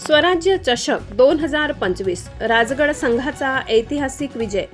स्वराज्य चषक दोन हजार पंचवीस राजगड संघाचा ऐतिहासिक विजय.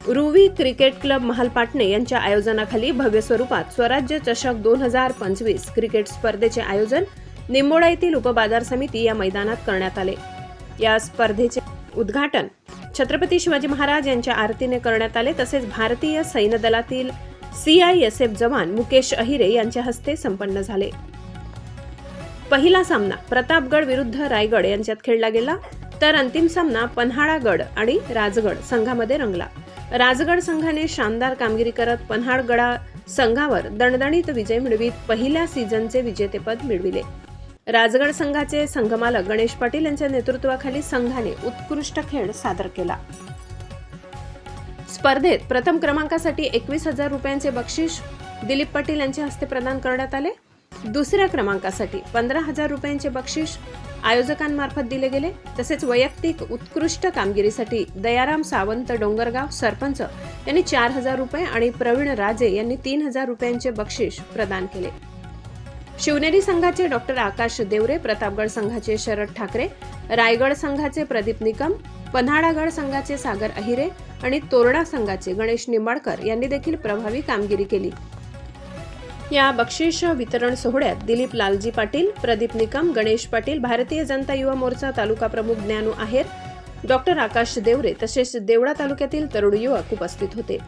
रुवी क्रिकेट क्लब महालपाटणे यांच्या आयोजनाखाली भव्य स्वरूपात स्वराज्य चषक दोन हजार पंचवीस क्रिकेट स्पर्धेचे आयोजन निंबोडा येथील उपबाजार समिती या मैदानात करण्यात आले. या स्पर्धेचे उद्घाटन छत्रपती शिवाजी महाराज यांच्या आरतीने करण्यात आले तसेच भारतीय सैन्य दलातील सीआयएसएफ जवान मुकेश अहिरे यांच्या हस्ते संपन्न झाले. पहिला सामना प्रतापगड विरुद्ध रायगड यांच्यात खेळला गेला. तर अंतिम सामना पन्हाळागड आणि राजगड संघामध्ये रंगला. राजगड संघाने शानदार कामगिरी करत पन्हाळगडा संघावर दणदणीत विजय मिळवीत पहिल्या सीझनचे विजेतेपद मिळविले. राजगड संघाचे संघमालक गणेश पाटील यांच्या नेतृत्वाखाली संघाने उत्कृष्ट खेळ सादर केला. स्पर्धेत प्रथम क्रमांकासाठी एकवीस हजार रुपयांचे बक्षीस दिलीप पाटील यांच्या हस्ते प्रदान करण्यात आले. दुसऱ्या क्रमांकासाठी पंधरा हजार रुपयांचे बक्षीस आयोजकांमार्फत दिले गेले. तसेच वैयक्तिक उत्कृष्ट कामगिरीसाठी दयाराम सावंत डोंगरगाव सरपंच यांनी चार हजार रुपये आणि प्रवीण राजे यांनी तीन हजार रुपयांचे बक्षीस प्रदान केले. शिवनेरी संघाचे डॉक्टर आकाश देवरे प्रतापगड संघाचे शरद ठाकरे रायगड संघाचे प्रदीप निकम पन्हाळागड संघाचे सागर अहिरे आणि तोरडा संघाचे गणेश निंबाळकर यांनी देखील प्रभावी कामगिरी केली. या बक्षीस वितरण सोहळ्यात दिलीप लालजी पाटील प्रदीप निकम गणेश पाटील भारतीय जनता युवा मोर्चा तालुका प्रमुख ज्ञानू आहेर डॉक्टर आकाश देवरे तसेच देवळा तालुक्यातील तरुण युवक उपस्थित होते.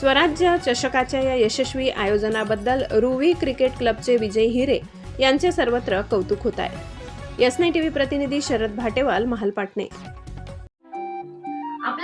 स्वराज्य चषकाच्या या यशस्वी आयोजनाबद्दल रुवी क्रिकेट क्लबचे विजय हिरे यांचे सर्वत्र कौतुक होत आहे. एस टीव्ही प्रतिनिधी शरद भाटेवाल महालपाटणे